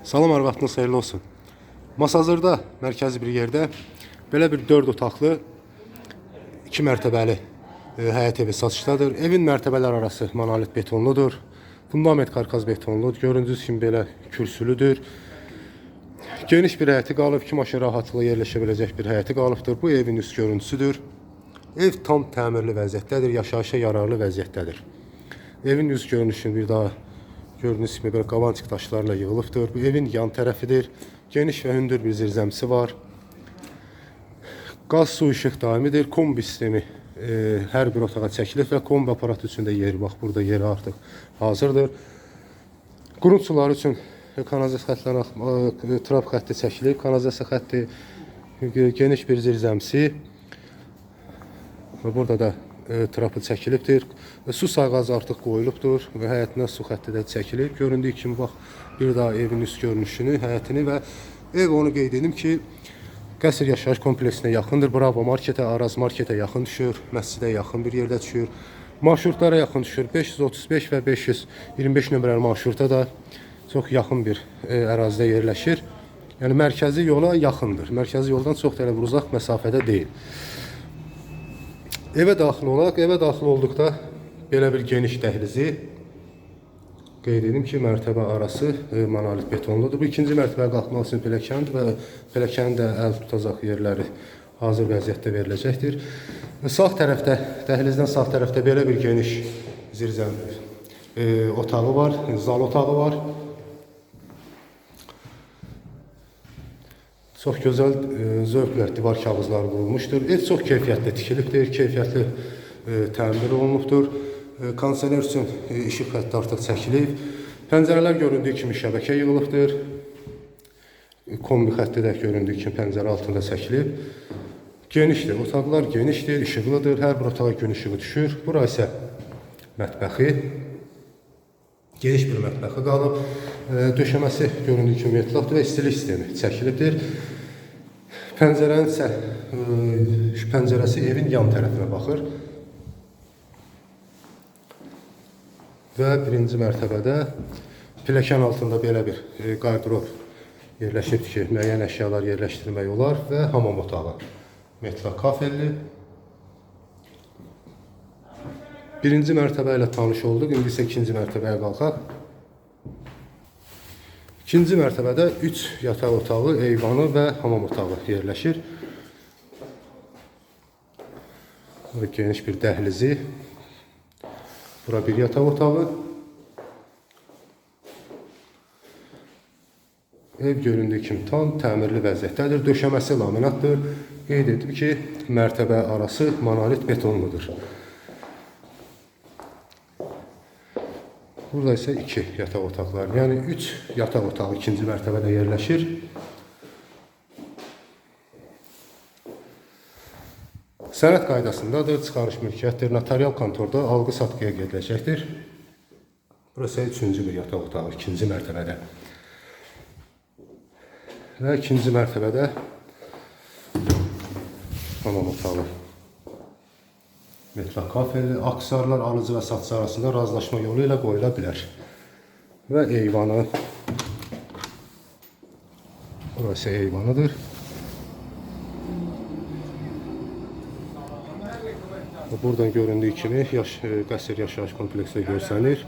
Salam hər vaxtınız xeyirli olsun. Masazırda mərkəzi bir yerdə belə bir 4 otaqlı 2 mərtəbəli e, həyət evi satışdadır. Evin mərtəbələr arası monolit betonludur. Fundament karkaz betonludur. Göründüyünüz kimi belə kürsülüdür. Geniş bir həyəti qalıb, iki maşın rahatlıqla yerləşə biləcək bir həyəti qalıbdır. Bu evin üst görüntüsüdür. Ev tam təmirli vəziyyətdədir, yaşayışa yararlı vəziyyətdədir. Evin üst görünüşünü bir daha gördüyünüz kimi böyle qavançıq daşlarla yığılıbdır. Bu evin yan tərəfidir. Geniş və hündür bir zirzəmisi var. Qaz, su, işıq daimidir. Kombi sistemi e, hər bir otağa çəkilib və kombi aparatı üçün də yeri, bax burada yeri artıq hazırdır. Qurut suları üçün kanalizasiya xəttləri, e, trap xətti çəkilib, kanalizasiya xətti e, geniş bir zirzəmsi burada da trapı çəkilibdir. E, su sayğacı artıq qoyulubdur və həyətinə su xətti də çəkilib. Göründüyü kimi bax bir daha evin üst görünüşünü, həyətini və ev onu qeyd edim ki, Qəsr yaşayış kompleksinə yaxındır. Bravo marketə, Araz marketə yaxın düşür, məscidə yaxın bir yerdə düşür. Marşrutlara yaxın düşür. 535 və 525 nömrəli marşruta da çox yaxın bir e, ərazidə yerləşir. Yəni mərkəzi yola yaxındır. Mərkəzi yoldan çox da elə bir uzaq məsafədə deyil. Evə daxil olaq, evə daxil olduqda belə bir geniş dəhlizi qeyd edim ki, mərtəbə arası e, monolit betonludur. Bu ikinci mərtəbəyə qalxmaq üçün pilləkəndir və pilləkənin də əl tutacaq yerləri hazır vəziyyətdə veriləcəkdir. Sağ tərəfdə, dəhlizdən sağ tərəfdə belə bir geniş zirzəm e, otağı var, zal otağı var. Çox gözəl e, zövqlə divar kağızları qurulmuşdur. Ev çox keyfiyyətli tikilibdir, keyfiyyətli e, təmir olunubdur. E, kondisioner üçün işıq xətti artıq çəkilib. Pəncərələr göründüyü kimi şəbəkə yığılıbdır. Kombi xətti də göründüyü kimi pəncərə altında çəkilib. Genişdir, otaqlar genişdir, işıqlıdır. Hər bir otağa gün işığı düşür. Bura isə mətbəxi. Geniş bir mətbəxi qalıb. E, Döşəməsi göründüyü kimi metlaqdır və istilik sistemi çəkilibdir. Pəncərənin isə e, pəncərəsi evin yan tərəfinə baxır. Və birinci mərtəbədə pilləkən altında belə bir e, qardırob yerləşib ki, müəyyən əşyalar yerləşdirmək olar və hamam otağı. Metlaq kafelli. Birinci mərtəbə ilə tanış olduq. İndi isə ikinci mərtəbəyə qalxaq. İkinci mərtəbədə 3 yataq otağı, eyvanı və hamam otağı yerləşir. Burada geniş bir dəhlizi. Bura bir yataq otağı. Ev göründüyü kimi tam təmirli vəziyyətdədir. Döşəməsi laminatdır. Qeyd etdim ki, mərtəbə arası monolit betonludur. Burada isə 2 yataq otaqlar, yəni 3 yataq otağı ikinci mərtəbədə yerləşir. Sənəd qaydasındadır, çıxarış mülkiyyətdir, notarial kontorda alqı-satqıya gediləcəkdir. Burası üçüncü bir yataq otağı, ikinci mərtəbədə. Və ikinci mərtəbədə hamam otağı. Metlaq kafeli, aksarlar alıcı və satıcı arasında razılaşma yolu ilə qoyula bilər. Və eyvanı. Burası eyvanıdır. Buradan göründüyü kimi yaş, qəsr yaşayış kompleksi görsənir.